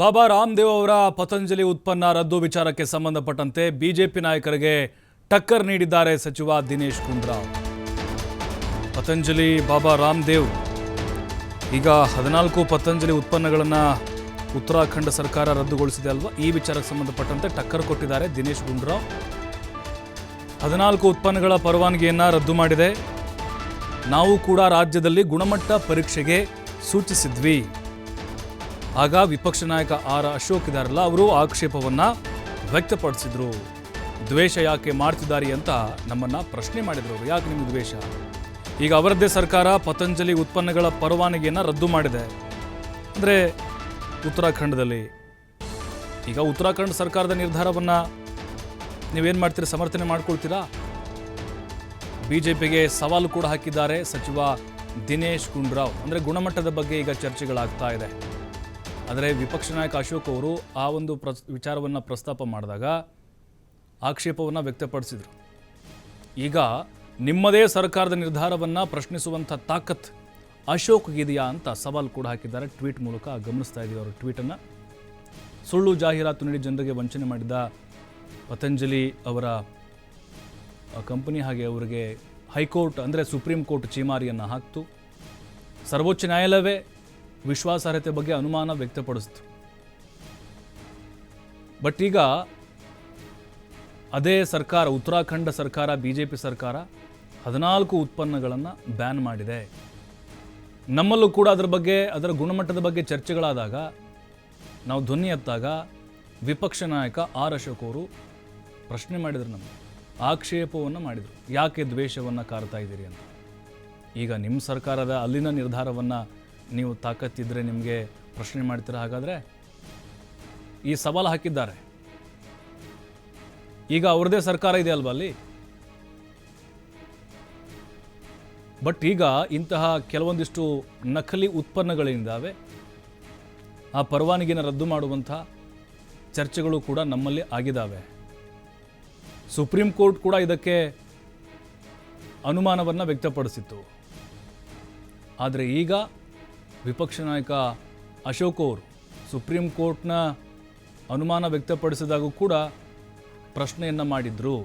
ಬಾಬಾ ರಾಮದೇವ್ ಅವರ ಪತಂಜಲಿ ಉತ್ಪನ್ನ ರದ್ದು ವಿಚಾರಕ್ಕೆ ಸಂಬಂಧಪಟ್ಟಂತೆ ಬಿಜೆಪಿ ನಾಯಕರಿಗೆ ಟಕ್ಕರ್ ನೀಡಿದ್ದಾರೆ ಸಚಿವ ದಿನೇಶ್ ಗುಂಡ್ರಾವ್. ಪತಂಜಲಿ ಬಾಬಾ ರಾಮದೇವ್. ಈಗ ಹದಿನಾಲ್ಕು ಪತಂಜಲಿ ಉತ್ಪನ್ನಗಳನ್ನು ಉತ್ತರಾಖಂಡ ಸರ್ಕಾರ ರದ್ದುಗೊಳಿಸಿದೆ ಅಲ್ವಾ? ಈ ವಿಚಾರಕ್ಕೆ ಸಂಬಂಧಪಟ್ಟಂತೆ ಟಕ್ಕರ್ ಕೊಟ್ಟಿದ್ದಾರೆ ದಿನೇಶ್ ಗುಂಡ್ರಾವ್. ಹದಿನಾಲ್ಕು ಉತ್ಪನ್ನಗಳ ಪರವಾನಗಿಯನ್ನು ರದ್ದು ಮಾಡಿದೆ. ನಾವು ಕೂಡ ರಾಜ್ಯದಲ್ಲಿ ಗುಣಮಟ್ಟ ಪರೀಕ್ಷೆಗೆ ಸೂಚಿಸಿದ್ವಿ. ಆಗ ವಿಪಕ್ಷ ನಾಯಕ ಆರ್ ಅಶೋಕ್ ಇದಾರಲ್ಲ ಅವರು ಆಕ್ಷೇಪವನ್ನ ವ್ಯಕ್ತಪಡಿಸಿದ್ರು. ದ್ವೇಷ ಯಾಕೆ ಮಾಡ್ತಿದ್ದಾರೆ ಅಂತ ನಮ್ಮನ್ನ ಪ್ರಶ್ನೆ ಮಾಡಿದ್ರು. ಯಾಕೆ ನಿಮ್ಗೆ ದ್ವೇಷ? ಈಗ ಅವರದ್ದೇ ಸರ್ಕಾರ ಪತಂಜಲಿ ಉತ್ಪನ್ನಗಳ ಪರವಾನಗಿಯನ್ನು ರದ್ದು ಮಾಡಿದೆ. ಅಂದರೆ ಉತ್ತರಾಖಂಡದಲ್ಲಿ. ಈಗ ಉತ್ತರಾಖಂಡ ಸರ್ಕಾರದ ನಿರ್ಧಾರವನ್ನು ನೀವೇನು ಮಾಡ್ತೀರಿ, ಸಮರ್ಥನೆ ಮಾಡ್ಕೊಳ್ತೀರಾ? ಬಿಜೆಪಿಗೆ ಸವಾಲು ಕೂಡ ಹಾಕಿದ್ದಾರೆ ಸಚಿವ ದಿನೇಶ್ ಗುಂಡ್ರಾವ್. ಅಂದರೆ ಗುಣಮಟ್ಟದ ಬಗ್ಗೆ ಈಗ ಚರ್ಚೆಗಳಾಗ್ತಾ ಇದೆ. ಆದರೆ ವಿಪಕ್ಷ ನಾಯಕ ಅಶೋಕ್ ಅವರು ಆ ಒಂದು ಪ್ರಸ್, ವಿಚಾರವನ್ನು ಪ್ರಸ್ತಾಪ ಮಾಡಿದಾಗ ಆಕ್ಷೇಪವನ್ನು ವ್ಯಕ್ತಪಡಿಸಿದರು. ಈಗ ನಿಮ್ಮದೇ ಸರ್ಕಾರದ ನಿರ್ಧಾರವನ್ನು ಪ್ರಶ್ನಿಸುವಂಥ ತಾಕತ್ ಅಶೋಕ್ಗಿದೆಯಾ ಅಂತ ಸವಾಲು ಕೂಡ ಹಾಕಿದ್ದಾರೆ. ಟ್ವೀಟ್ ಮೂಲಕ ಗಮನಿಸ್ತಾ ಇದ್ದೀವಿ ಅವರು ಟ್ವೀಟನ್ನು. ಸುಳ್ಳು ಜಾಹೀರಾತು ನೀಡಿ ಜನರಿಗೆ ವಂಚನೆ ಮಾಡಿದ ಪತಂಜಲಿ ಅವರ ಕಂಪನಿ ಹಾಗೆ ಅವರಿಗೆ ಹೈಕೋರ್ಟ್ ಅಂದರೆ ಸುಪ್ರೀಂ ಕೋರ್ಟ್ ಚೀಮಾರಿಯನ್ನು ಹಾಕ್ತು. ಸರ್ವೋಚ್ಚ ನ್ಯಾಯಾಲಯವೇ ವಿಶ್ವಾಸಾರ್ಹತೆ ಬಗ್ಗೆ ಅನುಮಾನ ವ್ಯಕ್ತಪಡಿಸ್ತು. ಬಟ್ ಈಗ ಅದೇ ಸರ್ಕಾರ, ಉತ್ತರಾಖಂಡ ಸರ್ಕಾರ ಬಿ ಜೆ ಪಿ ಸರ್ಕಾರ ಹದಿನಾಲ್ಕು ಉತ್ಪನ್ನಗಳನ್ನು ಬ್ಯಾನ್ ಮಾಡಿದೆ. ನಮ್ಮಲ್ಲೂ ಕೂಡ ಅದರ ಬಗ್ಗೆ, ಅದರ ಗುಣಮಟ್ಟದ ಬಗ್ಗೆ ಚರ್ಚೆಗಳಾದಾಗ ನಾವು ಧ್ವನಿ ಎತ್ತಾಗ ವಿಪಕ್ಷ ನಾಯಕ ಆರ್ ಅಶೋಕ್ ಅವರು ಪ್ರಶ್ನೆ ಮಾಡಿದರು ನಮಗೆ. ಆಕ್ಷೇಪವನ್ನು ಮಾಡಿದರು. ಯಾಕೆ ದ್ವೇಷವನ್ನು ಕಾರ್ತಾ ಇದ್ದೀರಿ ಅಂತ. ಈಗ ನಿಮ್ಮ ಸರ್ಕಾರದ ಅಲ್ಲಿನ ನಿರ್ಧಾರವನ್ನು ನೀವು ತಾಕತ್ತಿದ್ದರೆ ನಿಮಗೆ ಪ್ರಶ್ನೆ ಮಾಡ್ತೀರಾ? ಹಾಗಾದರೆ ಈ ಸವಾಲು ಹಾಕಿದ್ದಾರೆ. ಈಗ ಅವ್ರದ್ದೇ ಸರ್ಕಾರ ಇದೆ ಅಲ್ವಾ ಅಲ್ಲಿ? ಬಟ್ ಈಗ ಇಂತಹ ಕೆಲವೊಂದಿಷ್ಟು ನಕಲಿ ಉತ್ಪನ್ನಗಳಿಂದಾವೆ ಆ ಪರವಾನಗಿನ ರದ್ದು ಮಾಡುವಂಥ ಚರ್ಚೆಗಳು ಕೂಡ ನಮ್ಮಲ್ಲಿ ಆಗಿದ್ದಾವೆ. ಸುಪ್ರೀಂ ಕೋರ್ಟ್ ಕೂಡ ಇದಕ್ಕೆ ಅನುಮಾನವನ್ನು ವ್ಯಕ್ತಪಡಿಸಿತ್ತು. ಆದರೆ ಈಗ ವಿಪಕ್ಷ ನಾಯಕ ಅಶೋಕ್ ಅವರು ಸುಪ್ರೀಂ ಕೋರ್ಟ್ನ ಅನುಮಾನ ವ್ಯಕ್ತಪಡಿಸಿದಾಗೂ ಕೂಡ ಪ್ರಶ್ನೆಯನ್ನು ಮಾಡಿದ್ರು.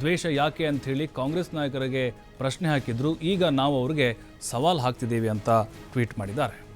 ದ್ವೇಷ ಯಾಕೆ ಅಂಥೇಳಿ ಕಾಂಗ್ರೆಸ್ ನಾಯಕರಿಗೆ ಪ್ರಶ್ನೆ ಹಾಕಿದ್ರು. ಈಗ ನಾವು ಅವರಿಗೆ ಸವಾಲು ಹಾಕ್ತಿದ್ದೀವಿ ಅಂತ ಟ್ವೀಟ್ ಮಾಡಿದ್ದಾರೆ.